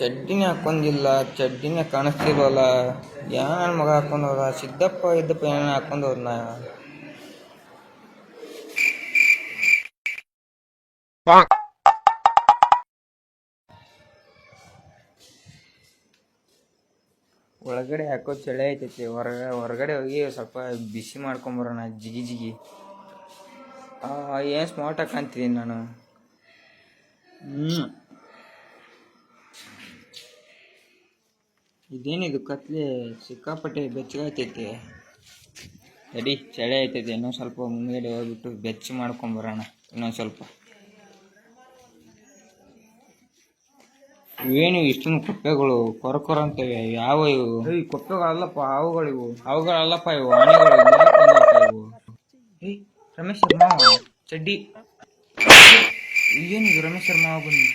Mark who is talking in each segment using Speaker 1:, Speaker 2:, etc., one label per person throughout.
Speaker 1: ಚಡ್ಡಿನೇ ಹಾಕೊಂಡಿಲ್ಲ, ಚಡ್ಡಿನೇ ಕಾಣಿಸ್ತಿಲ್ವಲ್ಲ ಯಾನ್ ಮಗ ಹಾಕೊಂಡವ್ರ? ಸಿದ್ದಪ್ಪ, ಇದ್ದಪ್ಪ ಏನ ಹಾಕೊಂಡವ್ರನ್ನ. ಒಳಗಡೆ ಹಾಕೋ ಚಳಿ ಐತೈತಿ ಹೊರಗ, ಹೊರಗಡೆ ಹೋಗಿ ಸ್ವಲ್ಪ ಬಿಸಿ ಮಾಡ್ಕೊಂಬರೋಣ ಜಿಗಿ ಜಿಗಿ. ಏನು ಸ್ಮಾರ್ಟ್ ಹಾಕಂತೀನಿ ನಾನು. ಹ್ಞೂ ಇದೇನಿದು ಕತ್ಲೆ ಸಿಕ್ಕಾಪಟ್ಟೆ ಬೆಚ್ಚಗಾಯ್ತೈತಿ. ತಡಿ ಚಳಿ ಆಯ್ತೈತಿ ಇನ್ನೊಂದು ಸ್ವಲ್ಪ ಮುಂದ್ಗಡೆ ಹೋಗ್ಬಿಟ್ಟು ಬೆಚ್ಚ ಮಾಡ್ಕೊಂಬರೋಣ ಇನ್ನೊಂದು ಸ್ವಲ್ಪ. ಏನು ಇಷ್ಟೊಂದು ಕೊಪ್ಪೆಗಳು ಕೊರ ಕೊರ ಅಂತವೆ ಯಾವ ಇವು? ಈ ಕೊಪ್ಪೆಗಳಲ್ಲಪ್ಪ ಹಾವುಗಳು ಇವು. ಅವುಗಳಲ್ಲಪ್ಪ ಇವು ಇವು? ಏಯ್ ರಮೇಶ್ ಶರ್ಮಾ ಚಡ್ಡಿ. ಏನಿದು ರಮೇಶ್ ಶರ್ಮಾ ಬಂದು?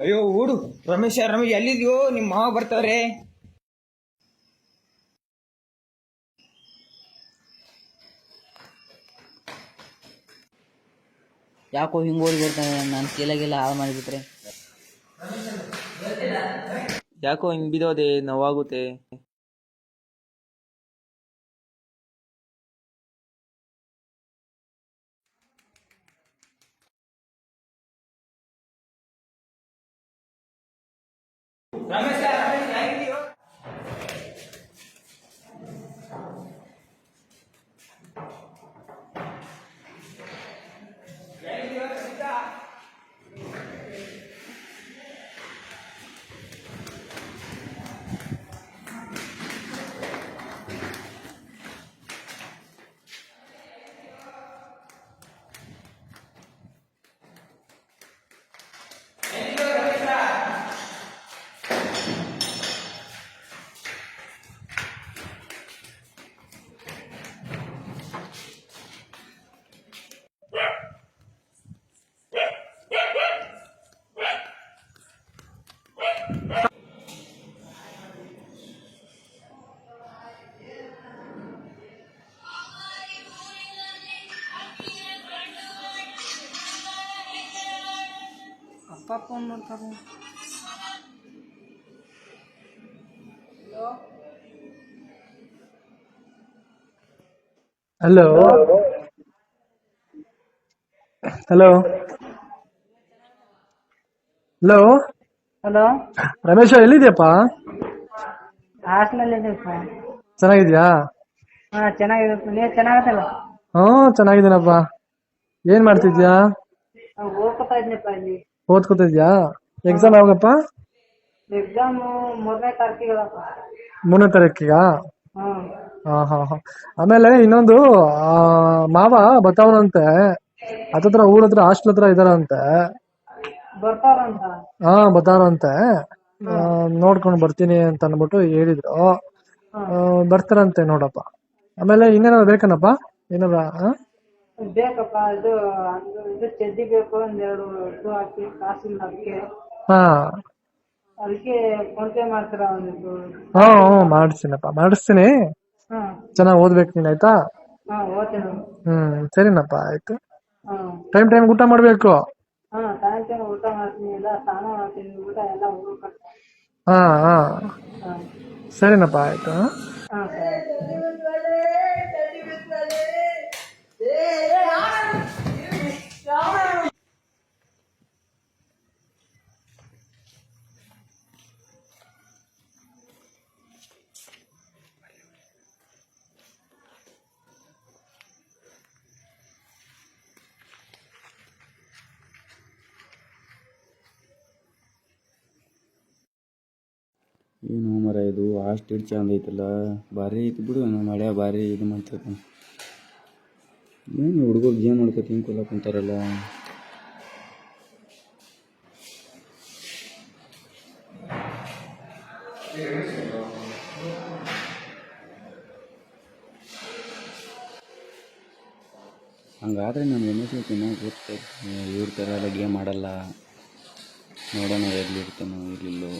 Speaker 1: ಅಯ್ಯೋ ಓಡು. ರಮೇಶ ರಮೇಶ್ ಎಲ್ಲಿದ್ಯೋ? ನಿಮ್ಮ ಮಾವ ಬರ್ತಾರೆ
Speaker 2: ಯಾಕೋ ಹಿಂಗೆ ಓಡಿ ಬರ್ತಾನೆ? ನಾನು ಕೀಲಾಗೆಲ್ಲ ಹಾಳು ಮಾಡಿಬಿಟ್ರೆ.
Speaker 1: ಯಾಕೋ ಹಿಂಗ್ ಬಿದೋದೆ ನೋವಾಗುತ್ತೆ.
Speaker 3: నమస్తే ಫೋನ್ ಮಾಡ್ತಾರೆ
Speaker 4: hello hello hello
Speaker 3: hello
Speaker 4: Ramesha ಎಲ್ಲಿದ್ಯಪ್ಪ?
Speaker 3: ಇದೀವಿ ಸರ್
Speaker 4: ಚೆನ್ನಾಗಿದ್ಯಾ?
Speaker 3: ಹಾಂ ಚೆನ್ನಾಗಿದೆ ನೀವು ಚೆನ್ನಾಗತ್ತಲ್ಲ?
Speaker 4: ಹ್ಞೂ ಚೆನ್ನಾಗಿದ್ದೀನಪ್ಪ. ಏನ್ ಮಾಡ್ತಿದ್ಯಾ?
Speaker 3: ಇದ್ನಪ್ಪ ಇಲ್ಲಿ.
Speaker 4: ಓದ್ಕೋತಿದ್ಯಾ? ಎಕ್ಸಾಮ್ ಯಾವಾಗಪ್ಪ?
Speaker 3: ಎಕ್ಸಾಮ್ ಮೂರನೇ ತಾರೀಕಿಗದಪ್ಪ
Speaker 4: ಮೂರನೇ ತಾರೀಕಿಗ? ಹಾ ಹಾ ಹಾ. ಆಮೇಲೆ ಇನ್ನೊಂದು ಆ, ಮಾವ ಬರ್ತಾವ್ರಂತೆ ಹತ್ತತ್ರ ಊರ ಹತ್ರ ಹಾಸ್ಟೆಲ್ ಹತ್ರ ಇದಾರಂತೆ
Speaker 3: ಬರ್ತಾರಂತ?
Speaker 4: ಹಾ ಬರ್ತಾರಂತೆ. ಆ, ನೋಡ್ಕೊಂಡು ಬರ್ತೀನಿ ಅಂತ ಅಂದ್ಬಿಟ್ಟು ಹೇಳಿದ್ರು. ಆ, ಬರ್ತಾರಂತೆ ನೋಡಪ್ಪ. ಆಮೇಲೆ ಇನ್ನೇನಾದ್ರು ಬೇಕನಪ್ಪ? ಏನಾದ್ರ ಆ?
Speaker 3: ಬೇಕಪ್ಪ ಅದು ಇದು ಚಡ್ಡಿ ಬೇಕು ಒಂದೆರಡು ಇದು ಹಾಕಿ ಕಾಸಿಲ್ಲ ಅದಕ್ಕೆ
Speaker 4: ಹಾ.
Speaker 3: ಅದಕ್ಕೆ ಫೋನ್ ಪೇ ಮಾಡ್ತೀರಾ ಒಂದಿದ್ದು
Speaker 4: ಹಾ ಹ್ಞೂ ಮಾಡಿಸ್ತೀನಪ್ಪ ಮಾಡಿಸ್ತೀನಿ.
Speaker 3: ಹಾಂ.
Speaker 4: ಚೆನ್ನಾಗಿ ಓದ್ಬೇಕು ನೀನು ಆಯ್ತಾ?
Speaker 3: ಹಾಂ ಓದ್ತೀನಿ
Speaker 4: ಹ್ಮ್ ಸರಿನಪ್ಪ ಆಯ್ತು.
Speaker 3: ಹಾಂ.
Speaker 4: ಟೈಮ್ ಟೈಮ್ ಊಟ ಮಾಡ್ಬೇಕು?
Speaker 3: ಹಾಂ ಟೈಮ್ ಊಟ ಮಾಡ್ತೀನಿ ಎಲ್ಲ ಸ್ನಾನ ಮಾಡ್ತೀನಿ ಊಟ ಎಲ್ಲ ಹುಡುಗ
Speaker 4: ಹಾ ಹಾ.
Speaker 3: ಹಾಂ.
Speaker 4: ಸರಿನಪ್ಪ ಆಯ್ತು ಹಾ?
Speaker 3: ಹಾಂ ಸರ್
Speaker 5: ಏನು ಮರ ಇದು? ಅಷ್ಟು ಇಟ್ಟು ಚಂದ ಐತಲ್ಲ. ಭಾರಿ ಐತಿ ಬಿಡು ನಮ್ಮ ಮಳೆ ಭಾರಿ ಇದು ಮಾಡ್ತೈತೆ ಏನು ಹುಡುಗರು ಗೇಮ್ ಮಾಡ್ಕೊ ಹಿಂಗೆ ಕೊಲ್ಲ ಕುಂತಾರಲ್ಲ. ಹಂಗಾದ್ರೆ ನಾನು ತಿನ್ನೋ ಗೊತ್ತೈತೆ ಇವ್ರ ಥರ ಎಲ್ಲ ಗೇಮ್ ಆಡಲ್ಲ. ನೋಡೋಣ ಎಲ್ಲಿರ್ತಾನೋ ಇರ್ಲಿಲ್ಲೋ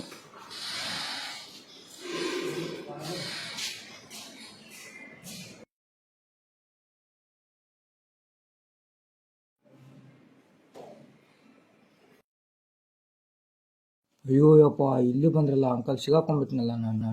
Speaker 1: ಅಯ್ಯೋ ಯಪ್ಪ ಇಲ್ಲಿ ಬಂದ್ರಲ್ಲ ಅಂಕಲ್ ಸಿಗಾಕೊಂಡ್ಬಿಟ್ನಲ್ಲ ನಾನು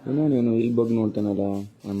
Speaker 5: ಏನೋ ನೀನು ಇಲ್ಲಿ ಬಗ್ಗೆ ನೋಡ್ತಾನಲ್ಲ ನಮ್ಮ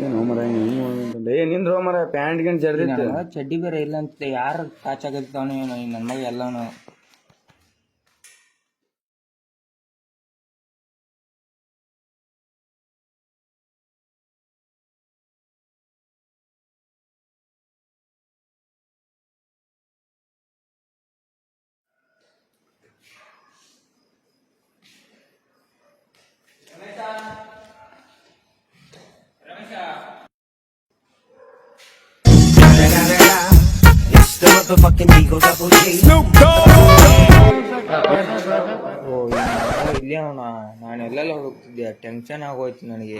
Speaker 5: ಏನೋ ಮರ ಹಿಂಗೆ ಏ, ನಿಂದ್ರ ಮರ, ಪ್ಯಾಂಟ್ ಗಿಂಟ್ ಜರ್ದಿತ್ತು.
Speaker 1: ಚಡ್ಡಿ ಬೇರೆ ಇಲ್ಲ ಅಂತ ಯಾರು ಕಾಚಾಗತ್ತಾವನು ನನ್ನ ಮಗ ಎಲ್ಲವನು ಓ ಇಲ್ಲಿ ಅವನ ನಾನು ಎಲ್ಲೆಲ್ಲ ಹೋಗ್ತಿದ್ದೆ. ಟೆನ್ಷನ್ ಆಗೋಯ್ತು ನನಗೆ.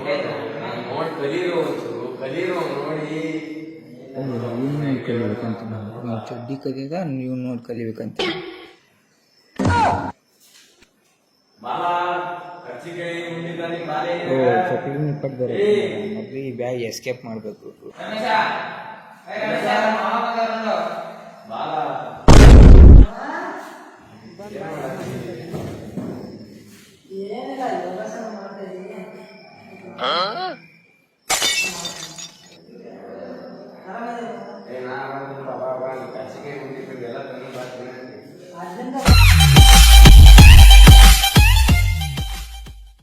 Speaker 1: ನೀವು ಚಡ್ಡಿ ಕಲಿಯೋದ? ನೀವು ನೋಡಿ ಕಲಿಬೇಕಂತ. ಚಪ್ಪಲಿ ನಿಪ್ಪಟ್ಟು ಬರುತ್ತೆ ಬ್ಯಾಗ್ ಎಸ್ಕೇಪ್ ಮಾಡಬೇಕು. బాగా